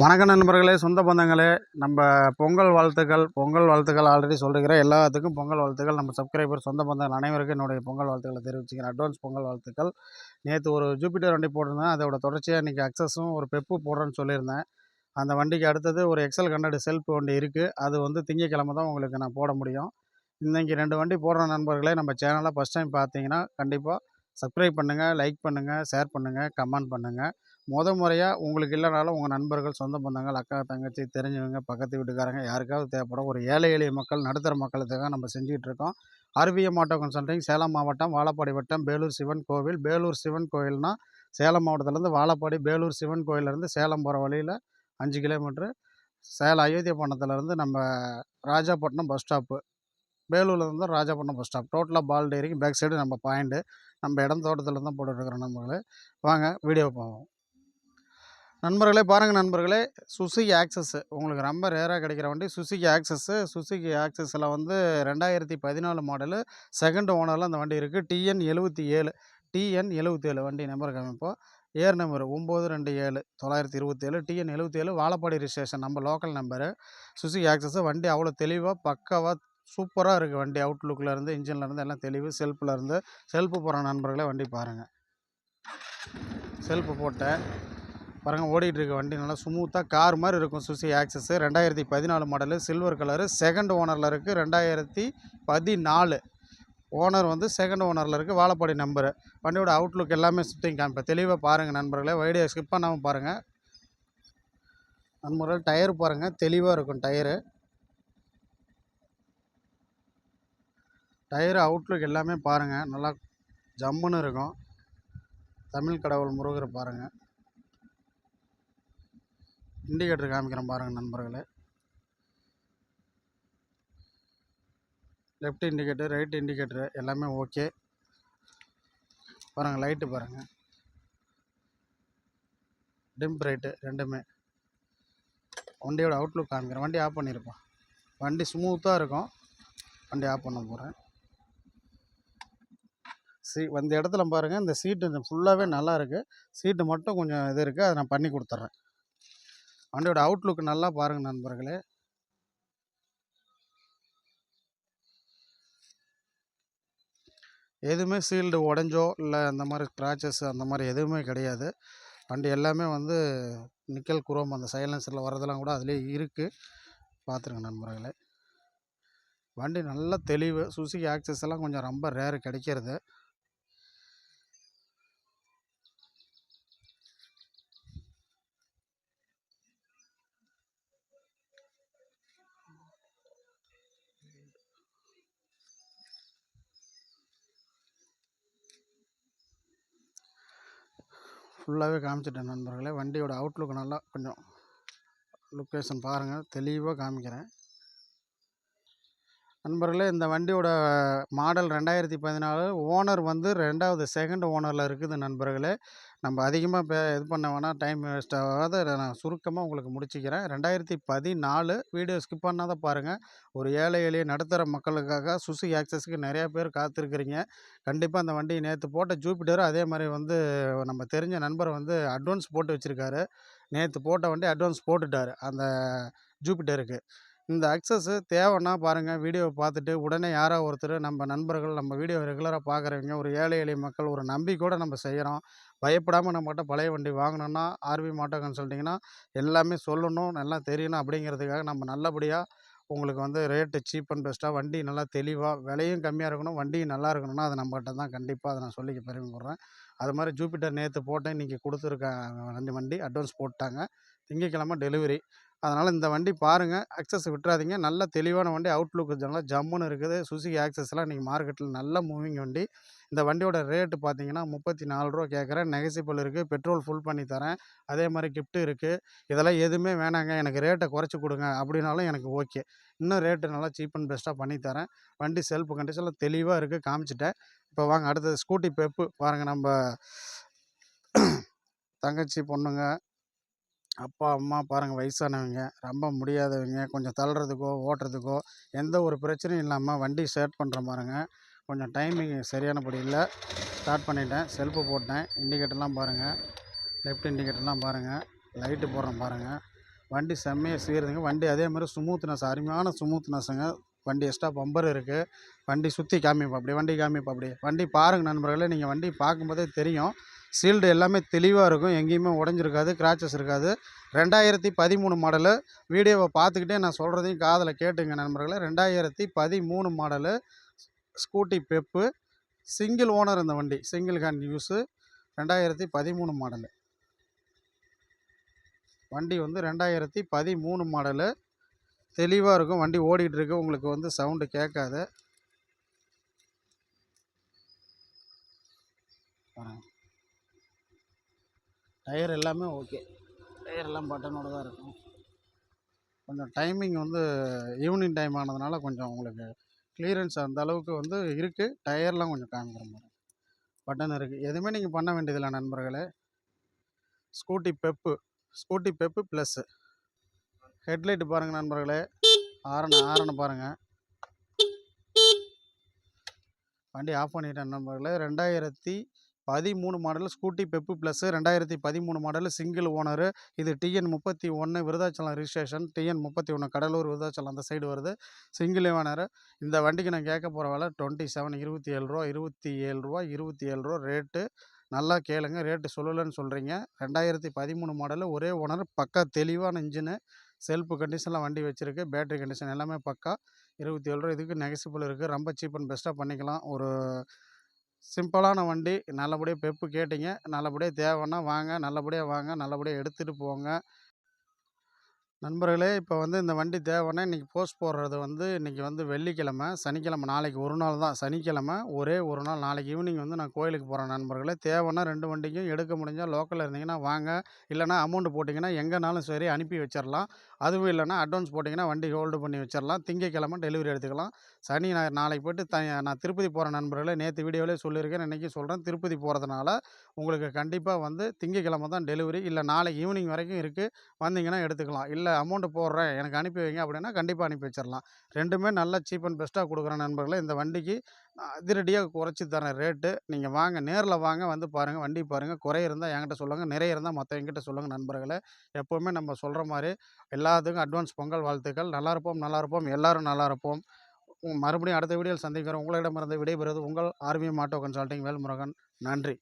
வணக்கம் நண்பர்களே சொந்த பந்தங்களே. நம்ம பொங்கல் வாழ்த்துக்கள் பொங்கல் வாழ்த்துக்கள் ஆல்ரெடி சொல்கிறேன் எல்லாத்துக்கும் பொங்கல் வாழ்த்துக்கள். நம்ம சப்ஸ்கிரைபர் சொந்த பந்தங்கள் அனைவருக்கும் என்னுடைய பொங்கல் வாழ்த்துக்களை தெரிவிச்சுக்கிறேன். அட்வான்ஸ் பொங்கல் வாழ்த்துக்கள். நேற்று ஒரு ஜூபிட்டர் வண்டி போட்டிருந்தேன். அதோட தொடர்ச்சியாக இன்றைக்கி அக்சஸும் ஒரு பெப்பு போடுறேன்னு சொல்லியிருந்தேன். அந்த வண்டிக்கு அடுத்தது ஒரு எக்ஸல் கண்டடு செல்ஃப் வண்டி இருக்குது அது வந்து திங்கக்கிழமை தான் உங்களுக்கு நான் போட முடியும். இன்றைக்கி ரெண்டு வண்டி போடுற நண்பர்களே. நம்ம சேனலை ஃபஸ்ட் டைம் பார்த்தீங்கன்னா கண்டிப்பாக சப்ஸ்கிரைப் பண்ணுங்கள் லைக் பண்ணுங்கள் ஷேர் பண்ணுங்கள் கமெண்ட் பண்ணுங்கள் முத முறையாக உங்களுக்கு இல்லைனாலும் உங்கள் நண்பர்கள் சொந்த பந்தங்கள் அக்கா தங்கச்சி தெரிஞ்சவங்க பக்கத்து வீட்டுக்காரங்க யாருக்காவது தேவைப்படும் ஒரு ஏழை எளிய மக்கள் நடுத்தர மக்களுக்காக நம்ம செஞ்சுக்கிட்டு இருக்கோம். அருவியம் ஆட்டோ கன்சல்டிங் சேலம் மாவட்டம் வாழப்பாடி வட்டம் பேலூர் சிவன் கோவில். பேலூர் சிவன் கோவில்னால் சேலம் மாவட்டத்துலேருந்து வாழப்பாடி பேலூர் சிவன் கோயிலேருந்து சேலம் போகிற வழியில் அஞ்சு கிலோமீட்ரு சேலம் அயோத்தியப்பட்டினத்துலேருந்து நம்ம ராஜாப்பட்டினம் பஸ் ஸ்டாப்பு பேலூர்லேருந்து ராஜாப்பட்டினம் பஸ் ஸ்டாப் டோட்டலாக பால் டேரிக்கு பேக் சைடு நம்ம பாயிண்ட்டு நம்ம இடம் தோட்டத்தில் தான் போட்டுட்ருக்குறோம் நம்மளே வாங்க வீடியோ போவோம் நண்பர்களே பாருங்கள் நண்பர்களே. சுசுகி ஆக்சஸ்ஸு உங்களுக்கு ரொம்ப ரேராக கிடைக்கிற வண்டி. சுசுகி ஆக்சஸ்ஸு சுசுகி ஆக்சஸில் வந்து ரெண்டாயிரத்தி பதினாலு மாடலு செகண்ட் ஓனரில் அந்த வண்டி இருக்குது டிஎன் எழுபத்தி ஏழு டிஎன் எழுபத்தி ஏழு வண்டி நம்பர் காமிப்போம் ஏர் நம்பர் ஒம்பது ரெண்டு ஏழு தொள்ளாயிரத்தி இருபத்தேழு டிஎன் எழுபத்தி ஏழு வாழப்பாடி ரிஜிஸ்ட்ரேஷன் நம்ம லோக்கல் நம்பரு சுசுகி ஆக்சஸ்ஸு வண்டி அவ்வளோ தெளிவாக பக்காவாக சூப்பராக இருக்குது வண்டி. அவுட்லுக்கிலேருந்து இன்ஜின்லேருந்து எல்லாம் தெளிவு. செல்ஃபில் இருந்து செல்ஃபு போகிற நண்பர்களே வண்டி பாருங்கள் செல்ஃபு போட்டேன் பாருங்கள் ஓடிட்டுருக்க வண்டி நல்லா ஸ்மூத்தாக கார் மாதிரி இருக்கும். சுசி ஆக்சஸ்ஸு ரெண்டாயிரத்தி பதினாலு மாடலு சில்வர் கலரு செகண்ட் ஓனரில் இருக்குது ரெண்டாயிரத்தி பதினாலு ஓனர் வந்து செகண்ட் ஓனரில் இருக்குது வாழப்பாடி நம்பரு வண்டியோட அவுட்லுக் எல்லாமே சுற்றிங் காமிப்பேன். தெளிவாக பாருங்கள் நண்பர்களே. வைடியோ ஸ்கிப் பண்ணாமல் பாருங்கள் நண்பர்கள் டயர் பாருங்கள் தெளிவாக இருக்கும் டயரு டயரு அவுட்லுக் எல்லாமே பாருங்கள் நல்லா ஜம்முன்னு இருக்கும். தமிழ் கடவுள் முருகரை பாருங்கள் இண்டிகேட்டர் காமிக்கிறேன் பாருங்கள் நண்பர்களே. லெஃப்ட் இண்டிகேட்டர் ரைட் இண்டிகேட்டர் எல்லாமே ஓகே. பாருங்கள் லைட்டு பாருங்கள் டிம் ரைட்டு ரெண்டுமே. வண்டியோட அவுட்லுக் காமிக்கிறேன். வண்டி ஆஃப் பண்ணியிருப்பான் வண்டி ஸ்மூத்தாக இருக்கும். வண்டி ஆஃப் பண்ண போகிறேன் சீ இந்த இடத்துல பாருங்கள் இந்த சீட்டு ஃபுல்லாகவே நல்லா இருக்குது சீட்டு மட்டும் கொஞ்சம் இது இருக்குது அதை நான் பண்ணி கொடுத்துட்றேன். வண்டியோட அவுட்லுக் நல்லா பாருங்கள் நண்பர்களே. எதுவுமே சீல்டு உடஞ்சோ இல்லை அந்த மாதிரி ஸ்க்ராச்சஸ் அந்த மாதிரி எதுவுமே கிடையாது. வண்டி எல்லாமே வந்து நிக்கல் குரோம் அந்த சைலன்சரில் வரதெல்லாம் கூட அதிலே இருக்குது பார்த்துருங்க நண்பர்களே. வண்டி நல்ல தெளிவு சுசுகி ஆக்சஸ் எல்லாம் கொஞ்சம் ரொம்ப ரேரு கிடைக்கிறது. ஃபுல்லாகவே காமிச்சிட்டேன் நண்பர்களே. வண்டியோட அவுட்லுக் நல்லா கொஞ்சம் லொக்கேஷன் பாருங்கள் தெளிவாக காமிக்கிறேன். நண்பர்களே இந்த வண்டியோட மாடல் ரெண்டாயிரத்தி பதினாலு ஓனர் வந்து ரெண்டாவது செகண்ட் ஓனரில் இருக்குது நண்பர்களே. நம்ம அதிகமாக இப்போ இது பண்ண வேணால் டைம் வேஸ்ட் ஆகாத. நான் சுருக்கமாக உங்களுக்கு முடிச்சுக்கிறேன். ரெண்டாயிரத்தி பதினாலு வீடியோ ஸ்கிப் பண்ணாத பாருங்கள் ஒரு ஏழை எளிய நடுத்தர மக்களுக்காக சுசி ஆக்சஸ்க்கு நிறையா பேர் காத்திருக்கிறீங்க. கண்டிப்பாக அந்த வண்டி நேற்று போட்ட ஜூபிட்டர் அதே மாதிரி வந்து நம்ம தெரிஞ்ச நண்பர் வந்து அட்வான்ஸ் போட்டு வச்சுருக்காரு. நேற்று போட்ட வண்டி அட்வான்ஸ் போட்டுட்டார் அந்த ஜூபிட்டருக்கு இந்த அக்சஸ்ஸு தேவைன்னா பாருங்கள் வீடியோவை பார்த்துட்டு உடனே யாரோ ஒருத்தர் நம்ம நண்பர்கள் நம்ம வீடியோ ரெகுலராக பார்க்குறவங்க ஒரு ஏழை எளிய மக்கள் ஒரு நம்பிக்கையோடு நம்ம செய்கிறோம் பயப்படாமல் நம்மகிட்ட பழைய வண்டி வாங்கணுன்னா ஆர்வி மாட்டோ கன்சல்ட்டிங்கன்னா எல்லாமே சொல்லணும் நல்லா தெரியணும் அப்படிங்கிறதுக்காக நம்ம நல்லபடியாக உங்களுக்கு வந்து ரேட்டு சீப் அண்ட் பெஸ்ட்டாக வண்டி நல்லா தெளிவாக விலையும் கம்மியாக இருக்கணும் வண்டியும் நல்லா இருக்கணும்னா அது நம்மகிட்ட தான் கண்டிப்பாக அதை நான் சொல்லிக்க பெருமைப்படுறேன். அது மாதிரி ஜூபிட்டர் நேற்று போட்டேன் இன்றைக்கி கொடுத்துருக்காங்க வண்டி வண்டி அட்வான்ஸ் போட்டாங்க. திங்கக்கிழமை டெலிவரி அதனால் இந்த வண்டி பாருங்கள் ஆக்சஸ் விட்டுறாதீங்க. நல்ல தெளிவான வண்டி அவுட்லுக்கு நல்லா ஜம்முன்னு இருக்குது. சுசுகி ஆக்சஸ்லாம் இன்றைக்கி மார்க்கெட்டில் நல்ல மூவிங் வண்டி. இந்த வண்டியோட ரேட்டு பார்த்தீங்கன்னா முப்பத்தி நாலு ரூபா கேட்குறேன். நெகசிபிள் இருக்குது பெட்ரோல் ஃபுல் பண்ணி தரேன். அதே மாதிரி கிஃப்ட்டு இருக்குது இதெல்லாம் எதுவுமே வேணாங்க. எனக்கு ரேட்டை குறைச்சி கொடுங்க. அப்படின்னாலும் எனக்கு ஓகே இன்னும் ரேட்டு நல்லா சீப் அண்ட் பெஸ்ட்டாக பண்ணி தரேன். வண்டி செல்ஃப் கண்டிஷனில் தெளிவாக இருக்குது காமிச்சிட்டேன். இப்போ வாங்க அடுத்தது ஸ்கூட்டி பெப்பு பாருங்கள் நம்ம தங்கச்சி பொண்ணுங்க. அப்பா அம்மா பாருங்கள் வயசானவங்க. ரொம்ப முடியாதவங்க. கொஞ்சம் தள்ளுறதுக்கோ ஓட்டுறதுக்கோ எந்த ஒரு பிரச்சனையும் இல்லாமல் வண்டி ஸ்டார்ட் பண்ணுற பாருங்கள் கொஞ்சம் டைமிங் சரியானபடி இல்லை. ஸ்டார்ட் பண்ணிட்டேன். செல்ஃபு போட்டேன். இண்டிகேட்டர்லாம் பாருங்கள் லெஃப்ட் இண்டிகேட்டர்லாம் பாருங்கள் லைட்டு போடுறேன் பாருங்கள் வண்டி செம்மையாக சீருதுங்க. வண்டி அதே மாதிரி ஸ்மூத்னஸ் அருமையான ஸ்மூத்னஸ்ஸுங்க. வண்டி எக்ஸ்ட்ரா பம்பர் இருக்குது வண்டி சுற்றி காமிப்போம் அப்படி வண்டி காமிப்போம் அப்படி வண்டி பாருங்கள் நண்பர்களே. நீங்கள் வண்டி பார்க்கும்போதே தெரியும். சீல்டு எல்லாமே தெளிவாக இருக்கும். எங்கேயுமே உடஞ்சிருக்காது கிராச்சஸ் இருக்காது. ரெண்டாயிரத்தி பதிமூணு மாடலு வீடியோவை பார்த்துக்கிட்டே நான் சொல்கிறதையும் காதில் கேட்டுங்க நண்பர்களே. ரெண்டாயிரத்தி பதிமூணு model Scooty Pep single owner இந்த வண்டி. சிங்கிள் ஹேண்ட் யூஸு ரெண்டாயிரத்தி பதிமூணு மாடலு வண்டி வந்து ரெண்டாயிரத்தி பதிமூணு மாடலு தெளிவாக இருக்கும். வண்டி ஓடிட்டு உங்களுக்கு வந்து சவுண்டு கேட்காது. பாருங்கள் டயர் எல்லாமே ஓகே. டயர் எல்லாம் பட்டனோட தான் இருக்கும். கொஞ்சம் டைமிங் வந்து ஈவினிங் டைம் ஆனதுனால கொஞ்சம் உங்களுக்கு கிளியரன்ஸ் அந்த அளவுக்கு வந்து இருக்குது டயர்லாம் கொஞ்சம் காமிக்கிற மாதிரி. பட்டன் இருக்குது எதுவுமே நீங்கள் பண்ண வேண்டியதில்லை நண்பர்களே. Scooty Pep. Scooty Pep plus headlight பாருங்கள் நண்பர்களே. ஆரனை ஆரனை பாருங்கள் வண்டி ஆஃப் பண்ணிட்டேன் நண்பர்களே. ரெண்டாயிரத்தி பதிமூணு மாடல் ஸ்கூட்டி பெப்பு ப்ளஸ்ஸு ரெண்டாயிரத்தி பதிமூணு மாடல் சிங்கிள் ஓனரு. இது டிஎன் முப்பத்தி ஒன்று விருதாச்சலம் ரிஜிஸ்ட்ரேஷன். டிஎன் முப்பத்தி ஒன்று கடலூர் விருதாச்சலம் அந்த சைடு வருது. சிங்கிள் ஓனரு இந்த வண்டிக்கு நான் கேட்க போகிற வேலை டுவெண்ட்டி செவன் இருபத்தி ஏழு ரூபா இருபத்தி ஏழு ரூபா இருபத்தி ஏழு ரூபா ரேட்டு. நல்லா கேளுங்க ரேட்டு சொல்லலைன்னு சொல்கிறீங்க ரெண்டாயிரத்தி பதிமூணு மாடலு ஒரே ஓனர் பக்கா தெளிவான இன்ஜினு. செல்ஃபு கண்டிஷனில் வண்டி வச்சுருக்கு. பேட்டரி கண்டிஷன் எல்லாமே பக்கா. இருபத்தி ஏழு ரூபா இதுக்கு நெகசிபிள் இருக்குது ரொம்ப சீப் அண்ட் பெஸ்ட்டாக பண்ணிக்கலாம். ஒரு சிம்பிளான வண்டி நல்லபடியாக பெப்பு கேட்டிங்க. நல்லபடியாக தேவைன்னா வாங்க நல்லபடியாக வாங்க நல்லபடியாக எடுத்துகிட்டு போங்க. நண்பர்களே இப்போ வந்து இந்த வண்டி தேவைன்னா இன்றைக்கி போஸ்ட் போடுறது வந்து இன்றைக்கி வந்து வெள்ளிக்கிழமை சனிக்கிழமை நாளைக்கு ஒரு நாள் தான். சனிக்கிழமை ஒரே ஒரு நாள் நாளைக்கு ஈவினிங் வந்து நான் கோயிலுக்கு போகிறேன் நண்பர்களே. தேவைன்னா ரெண்டு வண்டிக்கும் எடுக்க முடிஞ்சால் லோக்கலில் இருந்தீங்கன்னா வாங்க. இல்லைனா அமௌண்ட் போட்டிங்கன்னா எங்கேனாலும் சரி அனுப்பி வச்சிடலாம் அதுவும் இல்லைனா அட்வான்ஸ் போட்டிங்கன்னா வண்டி ஹோல்டு பண்ணி வச்சிடலாம் திங்கக்கிழமை டெலிவரி எடுத்துக்கலாம். சனி நான் நாளைக்கு போய்ட்டு த நான் திருப்பதி போகிற நண்பர்களே நேற்று வீடியோவிலே சொல்லியிருக்கேன் இன்றைக்கி சொல்கிறேன் திருப்பதி போகிறதுனால உங்களுக்கு கண்டிப்பாக வந்து திங்கக்கிழமை தான் டெலிவரி இல்லை நாளைக்கு ஈவினிங் வரைக்கும் இருக்குது வந்தீங்கன்னா எடுத்துக்கலாம். இல்லை அமௌண்ட்டு போடுறேன் எனக்கு அனுப்பி வைங்க அப்படின்னா கண்டிப்பாக அனுப்பி வச்சிடலாம் ரெண்டுமே நல்ல சீப் அண்ட் பெஸ்ட்டாக கொடுக்குறேன் நண்பர்களே இந்த வண்டிக்கு நான் அதிரடியாக குறைச்சி தரேன் ரேட்டு நீங்கள் வாங்க நேரில் வாங்க வந்து பாருங்கள் வண்டி பாருங்கள் குறை இருந்தால் என்கிட்ட சொல்லுங்கள் நிறைய இருந்தால் மற்றவங்கிட்ட சொல்லுங்கள் நண்பர்களே. எப்போவுமே நம்ம சொல்கிற மாதிரி எல்லாத்துக்கும் அட்வான்ஸ் பொங்கல் வாழ்த்துக்கள். நல்லா இருப்போம் நல்லா இருப்போம். எல்லாரும் நல்லா இருப்போம். மறுபடியும் அடுத்த வீடியோவில் சந்திக்கிறோம். உங்களிடமிருந்து விடைபெறுவது உங்கள் ஆர்வி மாட்டோ கன்சல்டிங் வேல்முருகன். நன்றி.